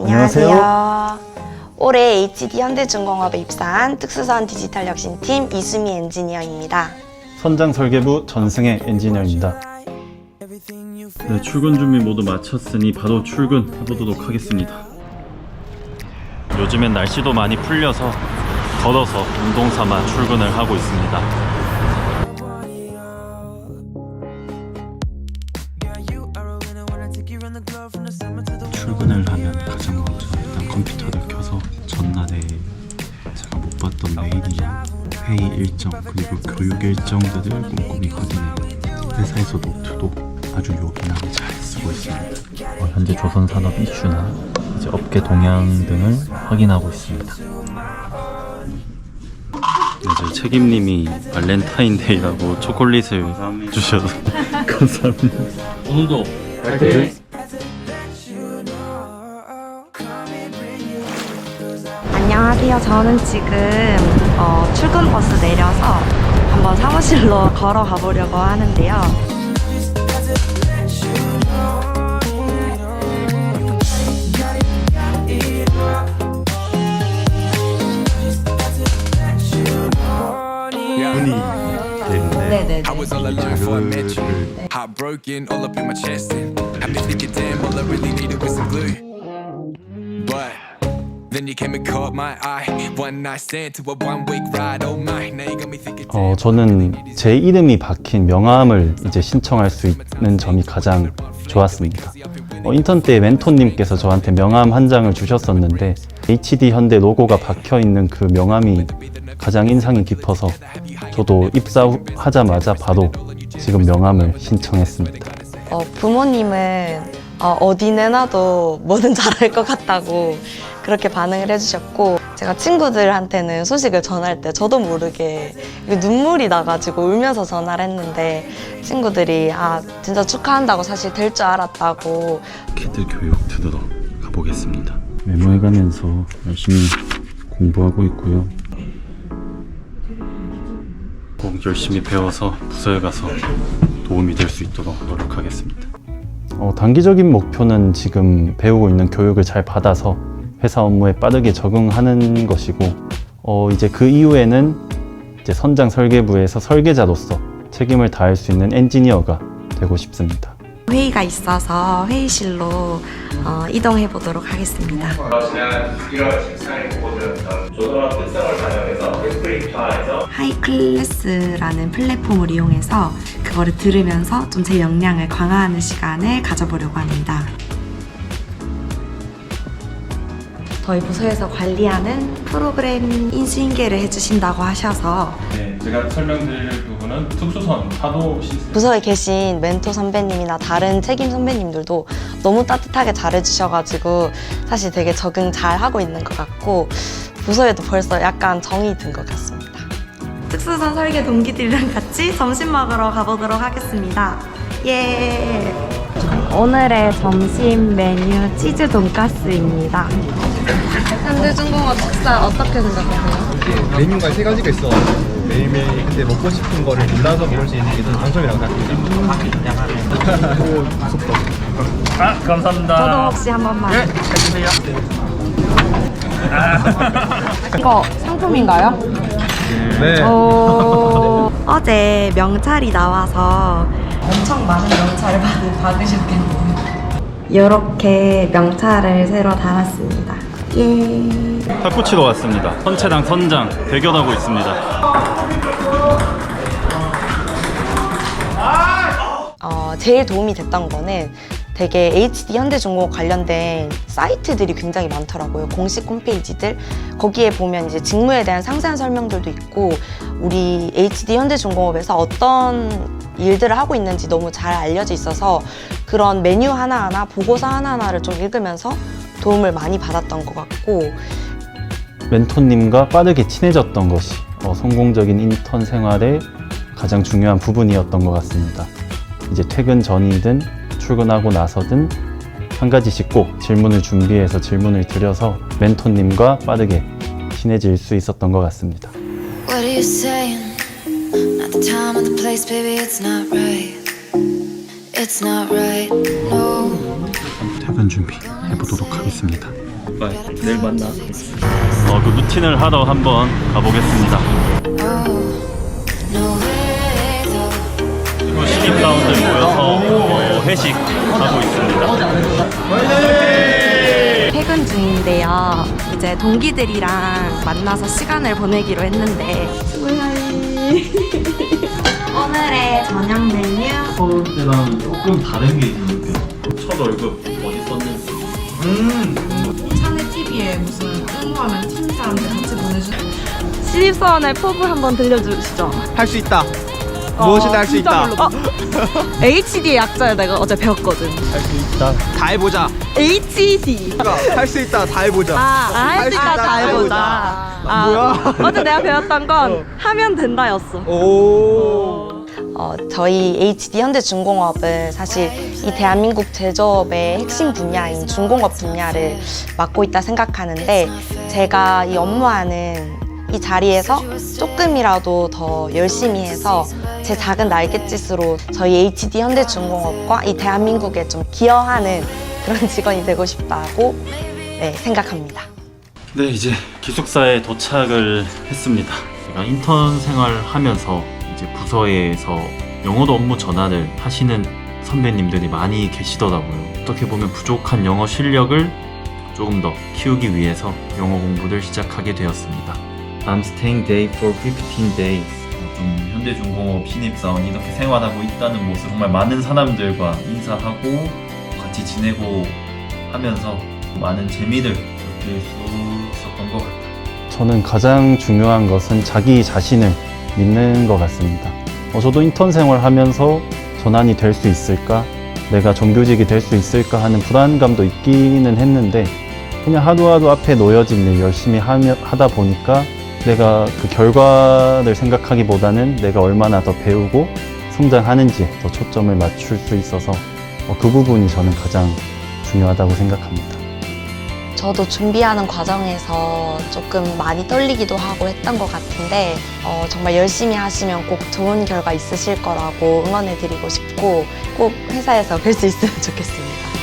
안녕하세요. 안녕하세요. 올해 HD 현대중공업에 입사한 특수선 디지털 혁신팀 이수미 엔지니어입니다. 선장 설계부 전승혜 엔지니어입니다. 네, 출근 준비 모두 마쳤으니 바로 출근해 보도록 하겠습니다. 요즘엔 날씨도 많이 풀려서 걸어서 운동 삼아 출근을 하고 있습니다. 출근을 하면 가장 먼저 일단 컴퓨터를 켜서 전날에 제가 못 봤던 메일이나 회의 일정 그리고 교육 일정들을 꼼꼼히 확인해요. 회사에서 노트도 아주 요긴하게 잘 쓰고 있습니다. 어, 현재 조선 산업 이슈나 이제 업계 동향 등을 확인하고 있습니다. 네, 저희 책임님이 발렌타인데이라고 초콜릿을 주셔서 감사합니다. 오늘도 안녕하세요. 저는 지금 어, 출근 버스 내려서 한번 사무실로 걸어가 보려고 하는데요. 네네. I was all alone before I met you. Heartbroken, all up in my chest. And then you came and caught my eye. One night stand to a one week ride. Oh my, now you got me thinking. 어, 저는 제 이름이 박힌 명함을 이제 신청할 수 있는 점이 가장 좋았습니다. 어, 인턴 때 멘토님께서 저한테 명함 한 장을 주셨었는데 HD 현대 로고가 박혀 있는 그 명함이 가장 인상이 깊어서 저도 입사하자마자 바로 지금 명함을 신청했습니다. 어, 부모님은 어, 디 내놔도 뭐든 잘할 것 같다고 그렇게 반응을 해주셨고 제가 친구들한테는 소식을 전할 때 저도 모르게 눈물이 나가지고 울면서 전화를 했는데 친구들이 아 진짜 축하한다고 사실 될 줄 알았다고 키드 교육 들으러 가보겠습니다. 메모해 가면서 열심히 공부하고 있고요. 꼭 열심히 배워서 부서에 가서 도움이 될 수 있도록 노력하겠습니다. 어, 단기적인 목표는 지금 배우고 있는 교육을 잘 받아서 회사 업무에 빠르게 적응하는 것이고 어, 이제 그 이후에는 이제 선장 설계부에서 설계자로서 책임을 다할 수 있는 엔지니어가 되고 싶습니다. 회의가 있어서 회의실로 어, 이동해 보도록 하겠습니다. 지난 1월 14일 보고드렸던 조선업 특성을 반영해서 스프링파에서 하이클래스라는 플랫폼을 이용해서 그거를 들으면서 좀 제 역량을 강화하는 시간을 가져보려고 합니다. 저희 부서에서 관리하는 프로그램 인수인계를 해주신다고 하셔서 네, 제가 설명드릴 부분은 특수선 파도 시스템 부서에 계신 멘토 선배님이나 다른 책임 선배님들도 너무 따뜻하게 잘해주셔가지고 사실 되게 적응 잘 하고 있는 것 같고 부서에도 벌써 약간 정이 든 것 같습니다. 특수선 설계 동기들이랑 같이 점심 먹으러 가보도록 하겠습니다. 예. 오늘의 점심 메뉴 치즈 돈가스입니다. 현대 중공업 식사 어떻게 생각하세요? 메뉴가 세 가지가 있어. 매일매일 근데 먹고 싶은 거를 골라서 먹을 수 있는 게 저는 장점이라고 생각합니다. 아 감사합니다 저도 혹시 한 번만. 네 해주세요 이거 상품인가요? 네. 어, 어제 명찰이 나와서 엄청 많은 명찰을 받, 받으셨겠네요. 이렇게 명찰을 새로 달았습니다. 예. 탁구치러 왔습니다. 선체랑 선장 대결하고 있습니다. 어, 제일 도움이 됐던 거는 되게 HD 현대중공업 관련된 사이트들이 굉장히 많더라고요. 공식 홈페이지들. 거기에 보면 이제 직무에 대한 상세한 설명들도 있고, 우리 HD 현대중공업에서 어떤 일들을 하고 있는지 너무 잘 알려져 있어서 그런 메뉴 하나하나, 보고서 하나하나를 좀 읽으면서 도움을 많이 받았던 것 같고, 멘토님과 빠르게 친해졌던 것이 어, 성공적인 인턴 생활의 가장 중요한 부분이었던 것 같습니다. 이제 퇴근 전이든 출근하고 나서든 한 가지씩 꼭 질문을 준비해서 질문을 드려서 멘토님과 빠르게 친해질 수 있었던 것 같습니다. What are you saying? Not the time or the place, baby, it's not right. It's not right, no. 퇴근 준비 해보도록 하겠습니다. 내일 만나. 어, 그 루틴을 하러 한번 가보겠습니다. Though. 그리고 신입 사원들 모여서 어, 회식 하고 있습니다. 퇴근 중인데요. 이제 동기들이랑 만나서 시간을 보내기로 했는데 오늘의 저녁 메뉴 서울 때랑 조금 다른 게 있는데 첫 월급 썼는지 사내 TV에 무슨 응모하면 팀 사람들 같이 보내주는 신입사원의 포부 한번 들려주시죠. 할 수 있다. 무엇이든 할 수 있다. HD의 약자를 내가 어제 배웠거든. 다 해보자. HD. 할 수 있다. 다 해보자. 아, 할수 있다 다 해보자. 아, 뭐야? 어제 내가 배웠던 건 하면 된다였어. 오. 어, 저희 HD 현대중공업은 사실 이 대한민국 제조업의 핵심 분야인 중공업 분야를 맡고 있다 생각하는데 제가 이 업무하는 이 자리에서 조금이라도 더 열심히 해서 제 작은 날갯짓으로 저희 HD 현대중공업과 이 대한민국에 좀 기여하는 그런 직원이 되고 싶다고 네, 생각합니다. 네 이제 기숙사에 도착을 했습니다. 인턴 생활하면서 이제 부서에서 영어도 업무 전환을 하시는 선배님들이 많이 계시더라고요. 어떻게 보면 부족한 영어 실력을 조금 더 키우기 위해서 영어 공부를 시작하게 되었습니다. I'm staying day for 15 days. 어, 좀 현대중공업 신입사원이 이렇게 생활하고 있다는 모습 정말 많은 사람들과 인사하고 같이 지내고 하면서 많은 재미를 느낄 수 있었던 것 같아요. 저는 가장 중요한 것은 자기 자신을 믿는 것 같습니다. 어, 저도 인턴 생활하면서 전환이 될 수 있을까? 내가 정규직이 될 수 있을까 하는 불안감도 있기는 했는데 그냥 하루하루 앞에 놓여진 일 열심히 하며, 하다 보니까 내가 그 결과를 생각하기보다는 내가 얼마나 더 배우고 성장하는지 더 초점을 맞출 수 있어서 어, 그 부분이 저는 가장 중요하다고 생각합니다. 저도 준비하는 과정에서 조금 많이 떨리기도 하고 했던 것 같은데 어, 정말 열심히 하시면 꼭 좋은 결과 있으실 거라고 응원해 드리고 싶고 꼭 회사에서 뵐 수 있으면 좋겠습니다.